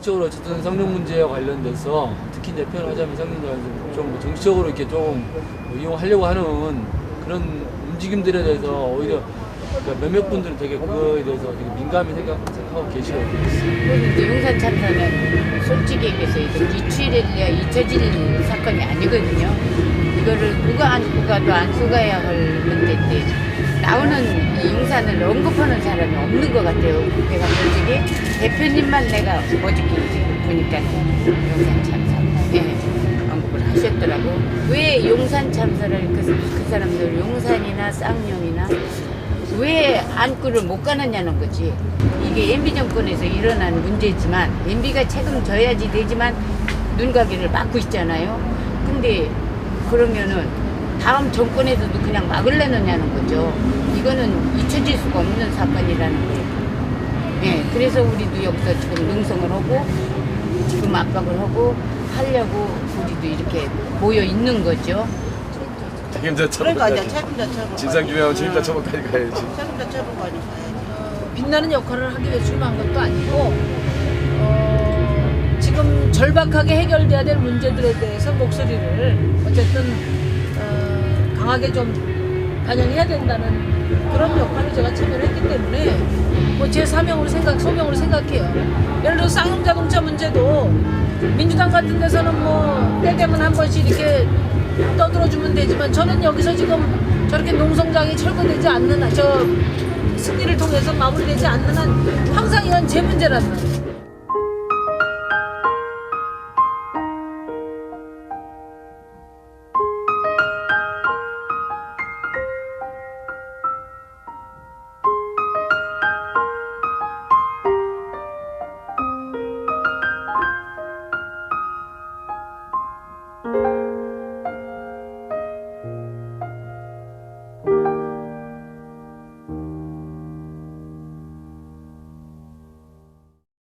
정치적으로 어쨌든 성능 문제와 관련돼서 특히 이제 표현하자면 성능 관련해서 좀뭐 정치적으로 이렇게 좀뭐 이용하려고 하는 그런 움직임들에 대해서 오히려 그러니까 몇몇 분들은 되게 그거에 대해서 되게 민감히 생각, 생각하고 계시거든요. 이제 용산 참사는 솔직히 얘기해서 이거 이추일이야 잊혀질 사건이 아니거든요. 이거를 누가 안고 가도 안고 가야 할 문제인데 나오는 이 용산을 언급하는 사람이 없는 것 같아요. 내가 솔직히 대표님만 내가 어저께 보니까 용산 참사 예, 언급을 하셨더라고. 왜 용산 참사를 그, 그 사람들 용산이나 쌍용이나 왜 안구를 못 가느냐는 거지. 이게 MB 정권에서 일어난 문제지만 MB가 책임져야지 되지만 눈가기를 막고 있잖아요. 근데 그러면은 다음 정권에서도 그냥 막을래느냐는 거죠. 이거는 잊혀질 수가 없는 사건이라는 거예요. 예, 그래서 우리도 여기서 지금 농성을 하고 지금 압박을 하고 하려고 우리도 이렇게 모여 있는 거죠. 책임자 그러니까 이제 처벌까지. 책임자 처분. 진상 규명하면 책임자 처벌까지 가야지. 책임자 처분까지 가야지. 어, 빛나는 역할을 하기 위해 출마한 것도 아니고 어, 지금 절박하게 해결돼야 될 문제들에 대해서 목소리를 어쨌든 어, 강하게 좀 반영해야 된다는 그런 역할을 제가 참여를 했기 때문에 뭐 제 사명으로 생각, 소명으로 생각해요. 예를 들어 쌍용 자동차 문제도 민주당 같은 데서는 뭐 때 되면 한 번씩 이렇게 떠들어주면 되지만 저는 여기서 지금 저렇게 농성장이 철거되지 않는 한, 저 승리를 통해서 마무리되지 않는 한 항상 이건 제 말이에요.